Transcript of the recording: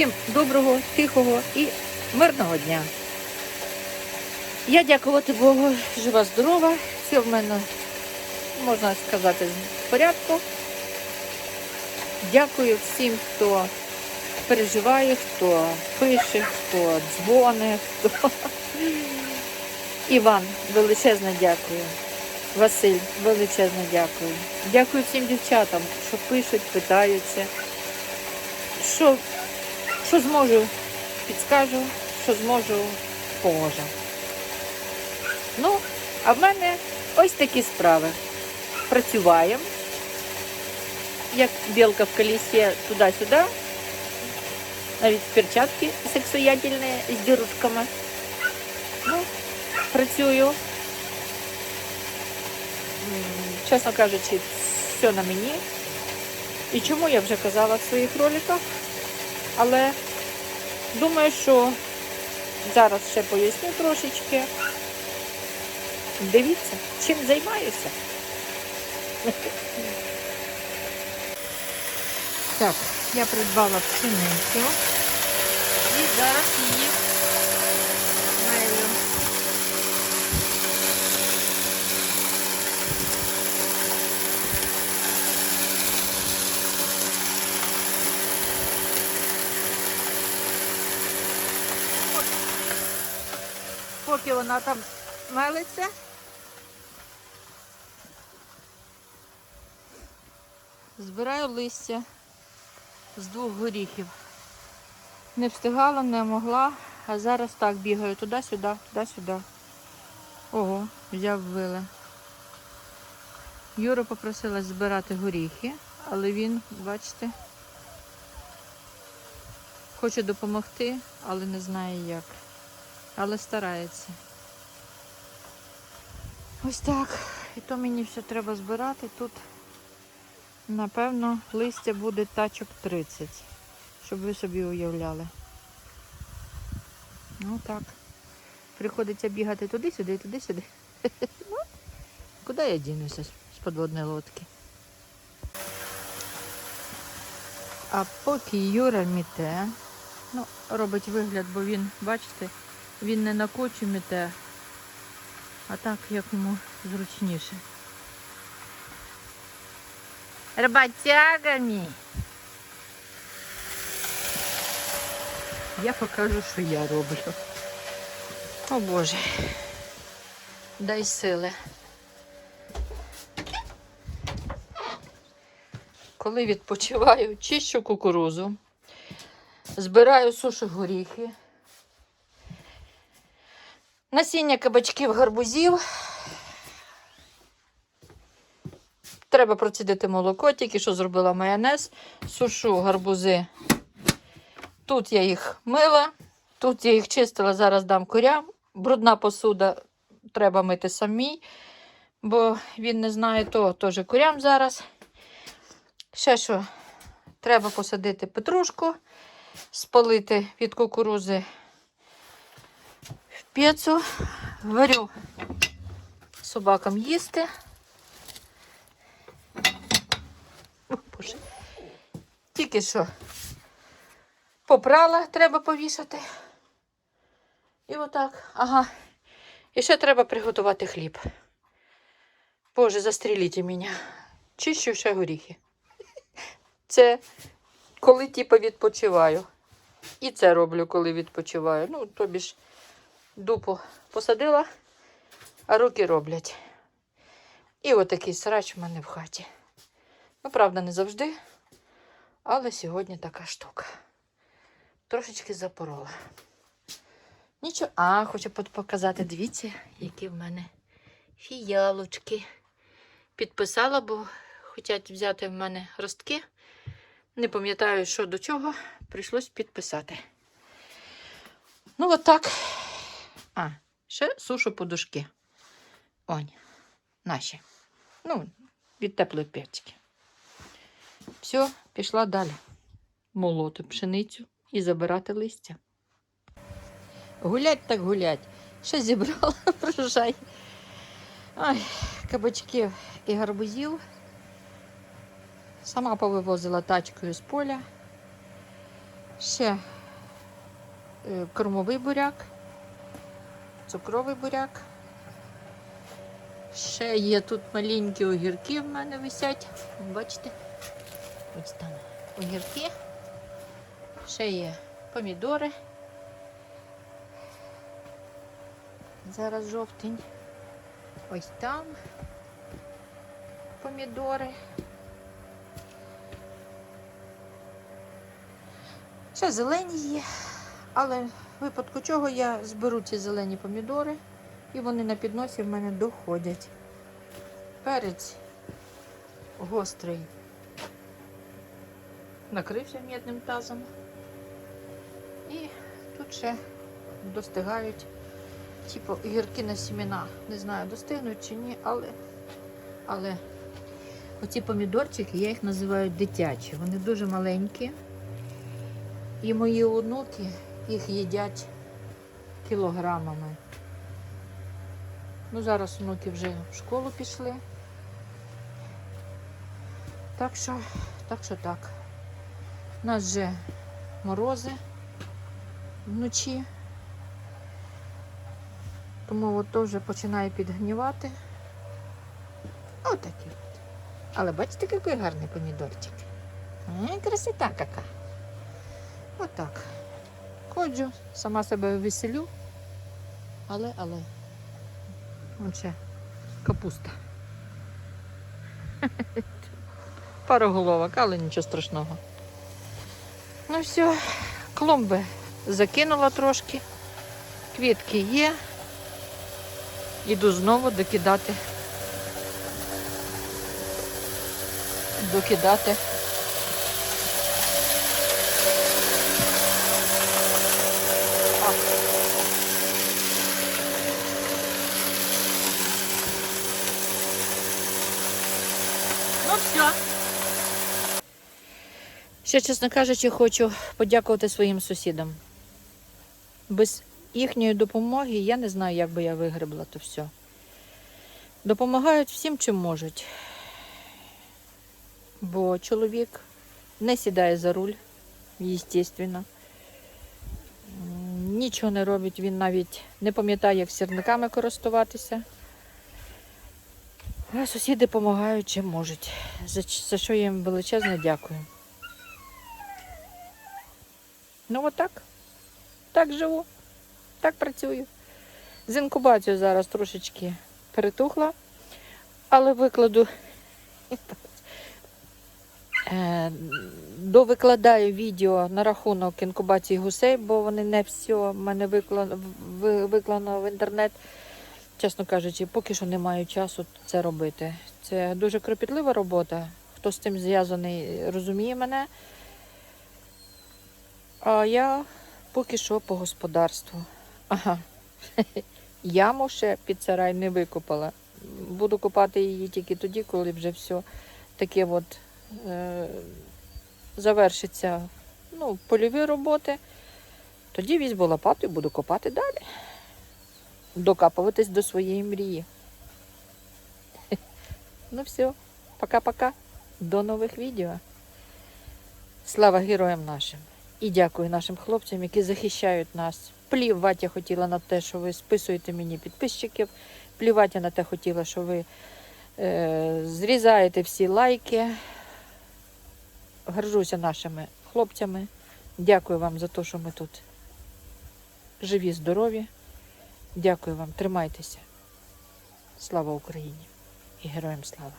Всім доброго, тихого і мирного дня. Я дякувати Богу, жива, здорова. Все в мене, можна сказати, в порядку. Дякую всім, хто переживає, хто пише, хто дзвонить, хто. Іван, величезне дякую. Василь, величезне дякую. Дякую всім дівчатам, що пишуть, питаються. Що, що зможу, підскажу, що зможу, поможу. Ну, а в мене ось такі справи. Працюємо, як білка в колесі туди-сюди. Навіть перчатки сексуятельні з дірушками. Ну, працюю. Чесно кажучи, все на мені. І чому я вже казала в своїх роликах. Але думаю, що зараз ще поясню трошечки. Дивіться, чим займаюся. Так, я придбала пшеницю і зараз її Поки вона там мелиться. Збираю листя з двох горіхів. Не встигала, не могла, а зараз так бігаю туди-сюди, туди-сюди. Ого, взяв вили. Юра попросила збирати горіхи, але він, бачите, хоче допомогти, але не знає як. Але старається. Ось так. І то мені все треба збирати. Тут, напевно, листя буде тачок 30, щоб ви собі уявляли. Ну так. Приходиться бігати туди-сюди, туди-сюди. Ну, Куди я дінуся з подводної лодки? А поки Юра міте, ну, робить вигляд, бо він, бачите, він не на кочу міте, а так, як йому зручніше. Роботягами. Я покажу, що я роблю. О Боже. Дай сили. Коли відпочиваю, чищу кукурузу, збираю сушу горіхи, насіння кабачків гарбузів. Треба процідити молоко, тільки що зробила майонез, сушу гарбузи. Тут я їх мила, тут я їх чистила, зараз дам курям. Брудна посуда треба мити самій, бо він не знає того, теж курям зараз. Ще що, треба посадити петрушку, спалити від кукурузи п'єцу, варю собакам їсти. Боже. Тільки що попрала, треба повішати. І отак. Ага. І ще треба приготувати хліб. Боже, застріліть мене. Чищу ще горіхи. Це коли типу відпочиваю. І це роблю, коли відпочиваю. Ну, тобі ж дупу посадила, а руки роблять. І отакий срач в мене в хаті. Ну, правда, не завжди, але сьогодні така штука. Трошечки запорола. Нічого. А, хочу показати, дивіться, які в мене фіялочки. Підписала, бо хочуть взяти в мене ростки. Не пам'ятаю, що до чого. Прийшлось підписати. Ну, от так. А, ще сушу подушки. Онь, наші. Ну, від теплої перчики. Все, пішла далі. Молоти пшеницю і забирати листя. Гулять так гулять. Ще зібрала врожай. Ой, кабачків і гарбузів. Сама повивозила тачкою з поля. Ще е, кормовий буряк, цукровий буряк. Ще є тут маленькі огірки в мене висять. Бачите? Ось там огірки. Ще є помідори. Зараз жовтень. Ось там помідори. Ще зелені є, але в випадку чого я зберу ці зелені помідори і вони на підносі в мене доходять. Перець гострий накрився м'ятним тазом. І тут ще достигають типу гірки на сімена. Не знаю, достигнуть чи ні, але, але оці помідорчики, я їх називаю дитячі. Вони дуже маленькі. І мої онуки їх їдять кілограмами. Ну, зараз онуки вже в школу пішли. Так що, так що так. У нас вже морози вночі. Тому от то вже починає підгнівати. Отакий от. Але бачите, який гарний помідорчик. Красота яка. Отак. Ходжу, сама себе веселю. Але, але. Вон ще капуста. Пароголовок, але нічого страшного. Ну все, клумби закинула трошки. Квітки є. Іду знову докидати. Докидати. Все. Ще, чесно кажучи, хочу подякувати своїм сусідам. Без їхньої допомоги я не знаю, як би я вигребла то все. Допомагають всім, чим можуть. Бо чоловік не сідає за руль, звісно. Нічого не робить, він навіть не пам'ятає, як сірниками користуватися. А сусіди допомагають, чим можуть. За, за що їм величезне дякую. Ну отак. Так живу, так працюю. З інкубацією зараз трошечки перетухла, але викладу. Е, Довикладаю відео на рахунок інкубації гусей, бо вони не все в мене викла- виклано в інтернет. Чесно кажучи, поки що не маю часу це робити. Це дуже кропітлива робота. Хто з цим зв'язаний, розуміє мене. А я поки що по господарству. Ага. Яму ще під сарай не викопала. Буду копати її тільки тоді, коли вже все таке от е, завершиться ну, польові роботи. Тоді візьму лопату і буду копати далі. Докапуватись до своєї мрії. Ну все, пока-пока. До нових відео. Слава героям нашим! І дякую нашим хлопцям, які захищають нас. Плівати я хотіла на те, що ви списуєте мені підписчиків. Плівати я на те хотіла, що ви е, зрізаєте всі лайки. Горжуся нашими хлопцями. Дякую вам за те, що ми тут живі, здорові. Дякую вам, тримайтеся. Слава Україні і героям слава!